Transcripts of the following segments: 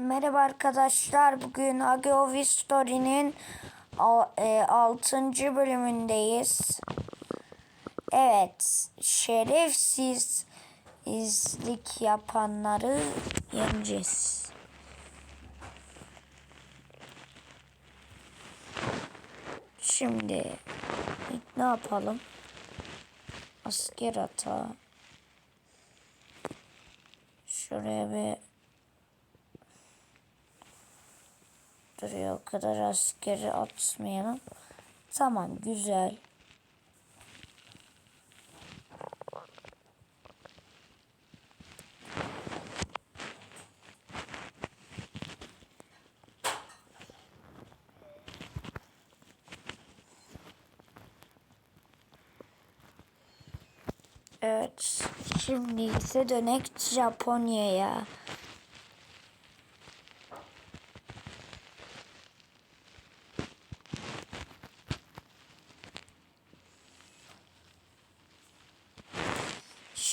Merhaba arkadaşlar. Bugün Agio Story'nin 6. bölümündeyiz. Evet, şerefsiz izlik yapanları yeneceğiz. Şimdi ne yapalım? Asker ata. Şuraya bir duruyor. O kadar askeri atmayalım. Tamam güzel. Evet. Şimdi ise dönek Japonya'ya.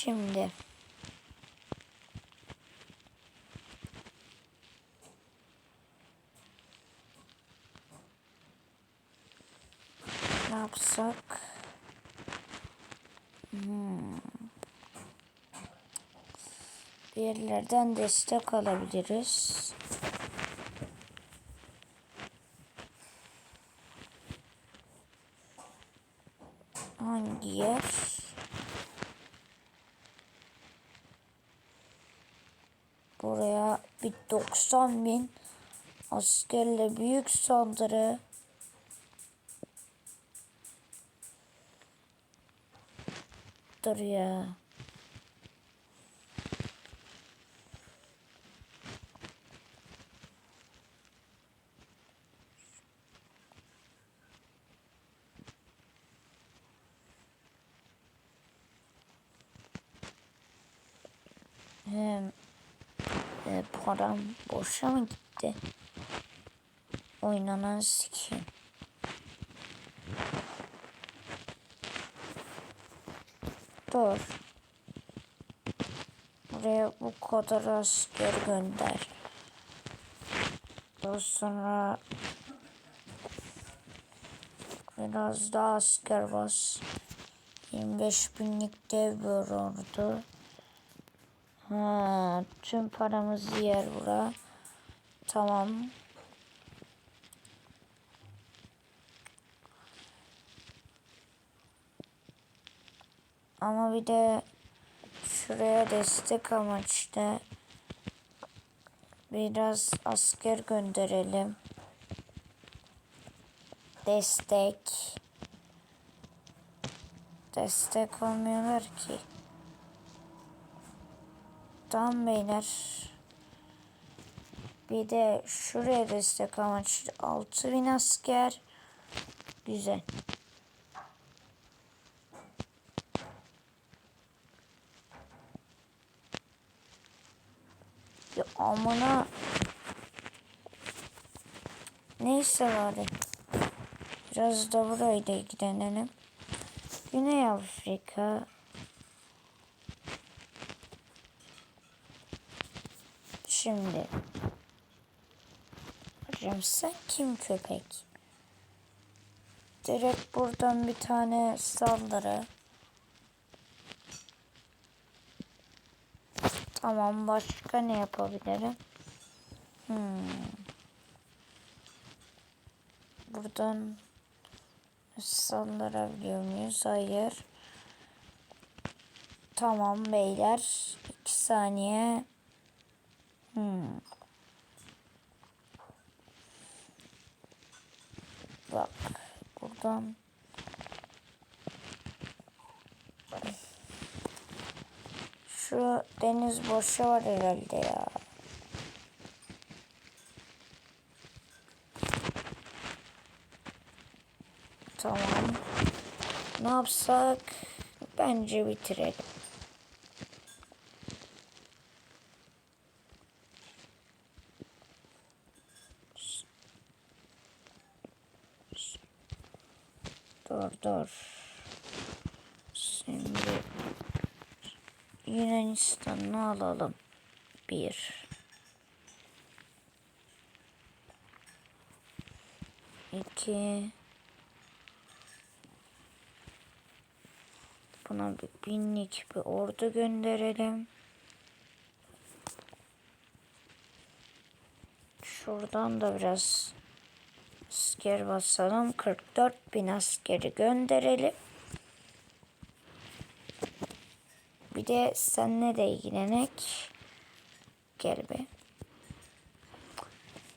Şimdi. Ne yapsak? Hmm. Bir destek alabiliriz. Hangi yer? Buraya bir 90 bin askerle büyük saldırı. Dur ya. Hem e, param boşa mı gitti? Oynanan sikeyim. Dur. Buraya bu kadar asker gönder. Daha sonra biraz daha asker bas. 25 binlik dev bir ordu. Ha, tüm paramızı yer bura. Tamam. Ama bir de şuraya destek amaçlı biraz asker gönderelim. Destek. Destek olmuyorlar ki. Tamam beyler. Bir de şuraya destek amaçlı 6000 asker. Güzel. Ya amına. Neyse bari. Biraz da burayla ilgilenelim. Güney Afrika. Şimdi. Hocam sen kim köpek? Direkt buradan bir tane saldırı. Tamam başka ne yapabilirim? Hmm. Buradan saldırabiliyor muyuz? Hayır. Tamam beyler. iki saniye. Hmm. Bak buradan şu deniz boşu var herhalde ya. Tamam. Ne yapsak? Bence bitirelim. 2 Buna bir binlik bir ordu gönderelim. Şuradan da biraz asker basalım. 44 bin askeri gönderelim. Bir de senle de ilgilenek. Gel be.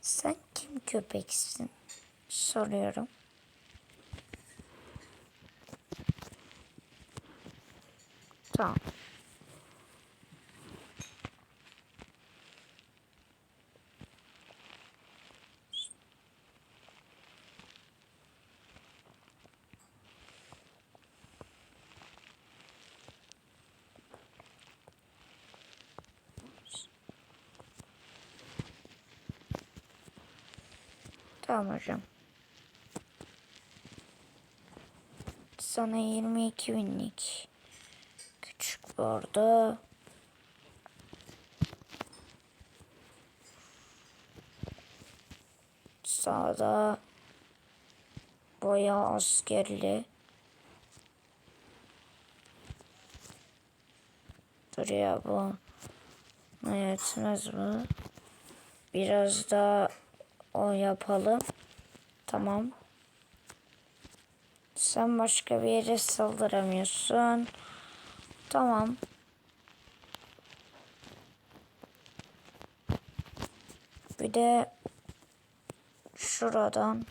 Sen kim köpeksin? Soruyorum. Tamam. Tamam hocam. Sana 22 binlik küçük bir ordu. Sağda bayağı askerli. Dur ya bu ne yetmez bu. Biraz daha o yapalım. Tamam. Sen başka bir yere saldıramıyorsun. Tamam. Bir de şuradan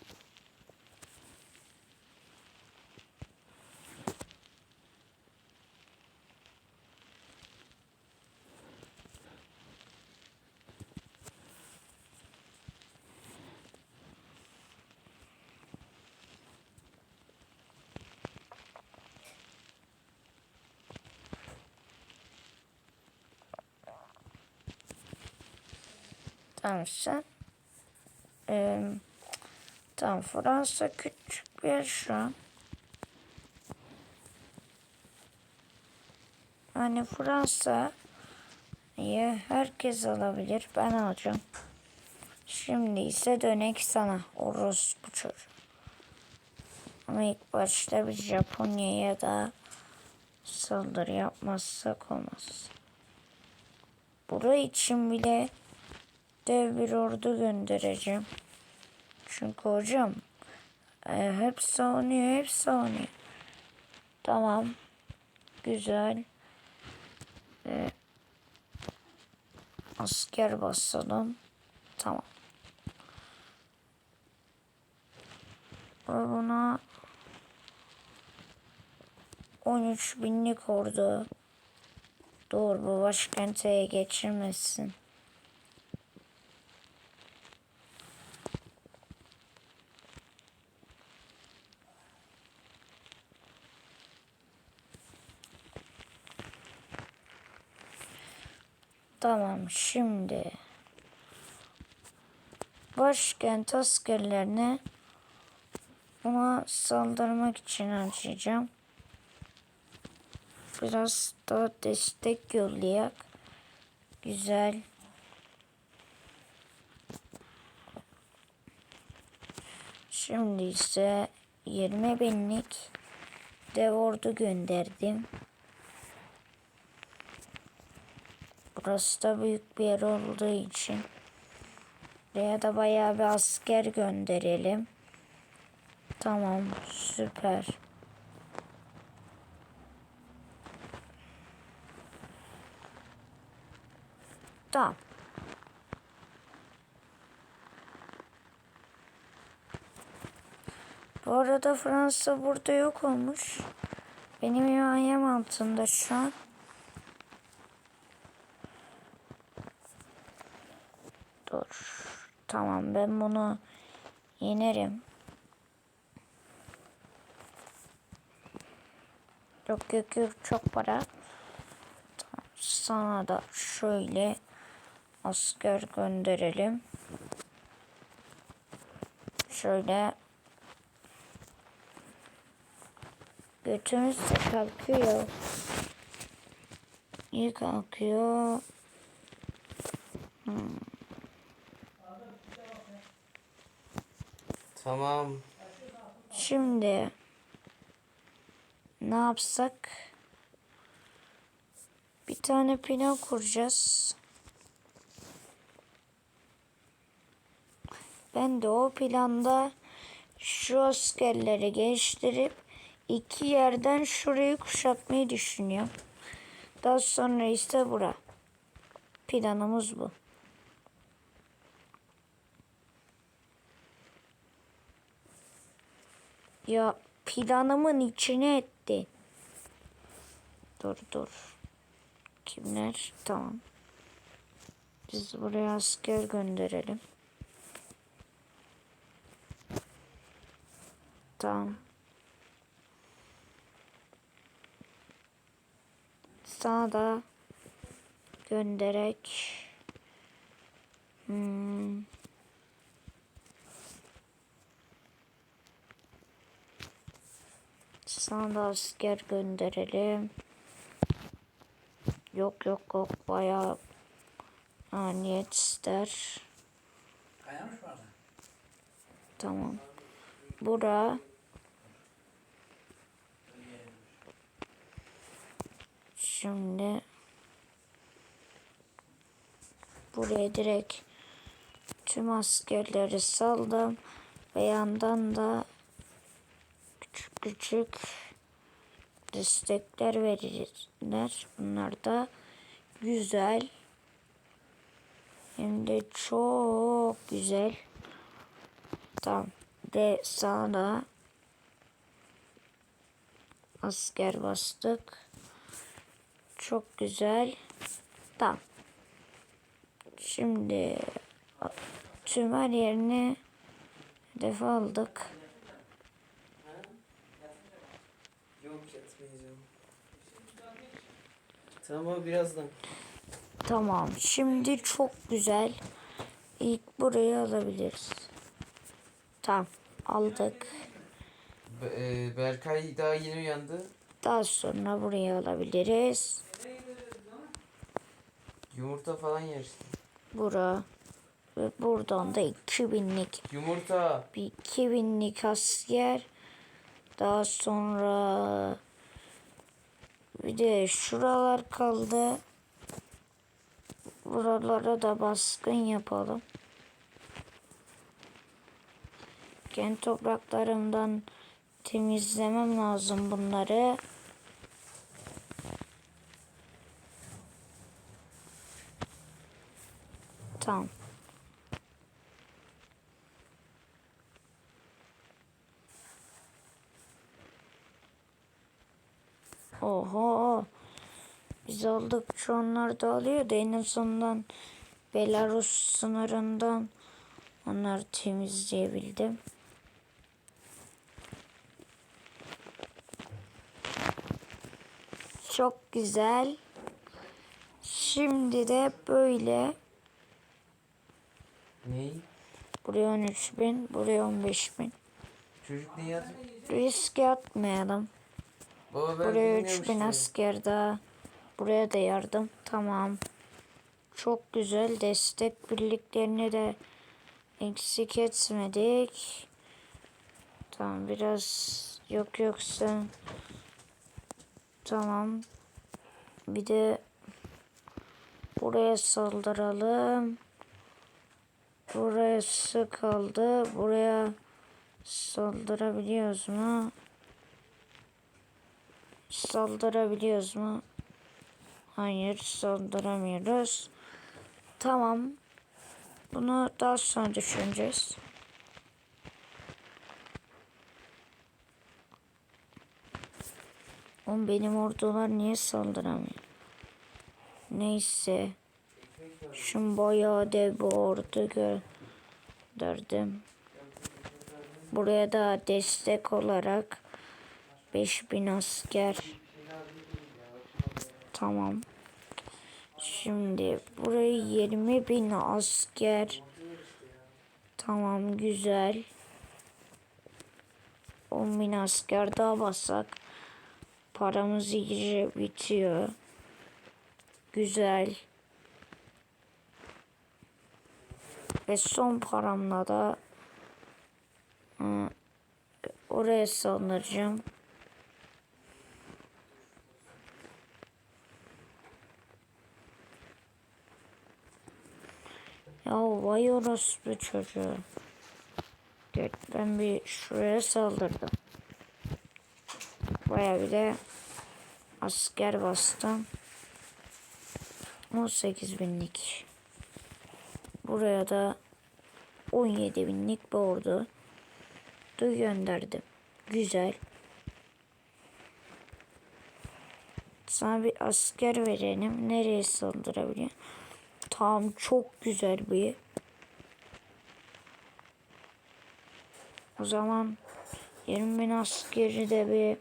Tamam sen. Ee, tamam Fransa küçük bir yer şu an. Hani Fransa ya herkes alabilir. Ben alacağım. Şimdi ise dönek sana. Orospu çocuğu. Ama ilk başta bir Japonya'ya da saldırı yapmazsak olmaz. Burası için bile dev bir ordu göndereceğim. Çünkü hocam e, hep savunuyor, hep savunuyor. Tamam. Güzel. E, asker basalım. Tamam. Ve buna 13 binlik ordu. Doğru bu başkente geçirmesin. Tamam şimdi başkent askerlerine buna saldırmak için harcayacağım. Biraz daha destek yollayak. Güzel. Şimdi ise 20 binlik dev ordu gönderdim. Burası da büyük bir yer olduğu için buraya da bayağı bir asker gönderelim. Tamam süper. Tamam. Bu arada Fransa burada yok olmuş. Benim himayem altında şu an. Dur. Tamam ben bunu yenerim. Yok yok yok çok para. Tamam, sana da şöyle asker gönderelim. Şöyle götümüz de kalkıyor. İyi kalkıyor. Hmm. Tamam. Şimdi ne yapsak? Bir tane plan kuracağız. Ben de o planda şu askerleri geliştirip iki yerden şurayı kuşatmayı düşünüyorum. Daha sonra ise bura. Planımız bu. Ya planımın içine etti. Dur dur. Kimler? Tamam. Biz buraya asker gönderelim. Tamam. Sana da gönderek. Hmm. Sana da asker gönderelim. Yok yok yok bayağı ha, niyet ister. Kayamış vardı. Tamam. Bura şimdi buraya direkt tüm askerleri saldım ve yandan da küçük küçük destekler verirler. Bunlar da güzel. Hem de çok güzel. Tamam. Ve sağda asker bastık. Çok güzel. Tamam. Şimdi tüm her yerini hedef aldık. Yok yatmayacağım. Tamam birazdan. Tamam. Şimdi çok güzel. İlk burayı alabiliriz. Tamam. Aldık. Be- e, Berkay daha yeni uyandı. Daha sonra burayı alabiliriz. Yumurta falan yer işte. Bura. Ve buradan da 2000'lik Yumurta. bir 2000'lik asker. Daha sonra bir de şuralar kaldı. Buralara da baskın yapalım. Kendi topraklarımdan temizlemem lazım bunları. Tamam. Oho. Biz oldukça onlar da alıyor da en azından Belarus sınırından onları temizleyebildim. Çok güzel. Şimdi de böyle Ney? buraya 13 bin, buraya 15 bin. Çocuk niye yatmıyor? Riske atmayalım. Baba ben Buraya bilmiyorum 3000 işte. asker daha. Buraya da yardım. Tamam. Çok güzel. Destek birliklerini de eksik etmedik. Tamam biraz yok yoksa tamam. Bir de buraya saldıralım. Burası kaldı. Buraya saldırabiliyoruz mu? Saldırabiliyoruz mu? Hayır saldıramıyoruz. Tamam. Bunu daha sonra düşüneceğiz. Oğlum benim ordular niye saldıramıyor? Neyse. Şimdi bayağı dev bir ordu gönderdim. Buraya da destek olarak 5000 asker. Tamam. Şimdi buraya 20 bin asker. Tamam güzel. 10 bin asker daha bassak. Paramız iyice bitiyor. Güzel. Ve son paramla da oraya saldıracağım. Ya vay orospu çocuğu. Evet, ben bir şuraya saldırdım. Baya bir de asker bastım. 18 binlik. Buraya da 17 binlik bir ordu da gönderdim. Güzel. Sana bir asker verelim. Nereye saldırabiliyor? Tamam çok güzel bir. O zaman 20 bin askeri de bir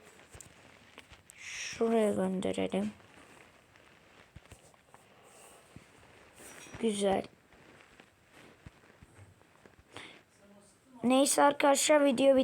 şuraya gönderelim. Güzel. Neyse arkadaşlar video bitti.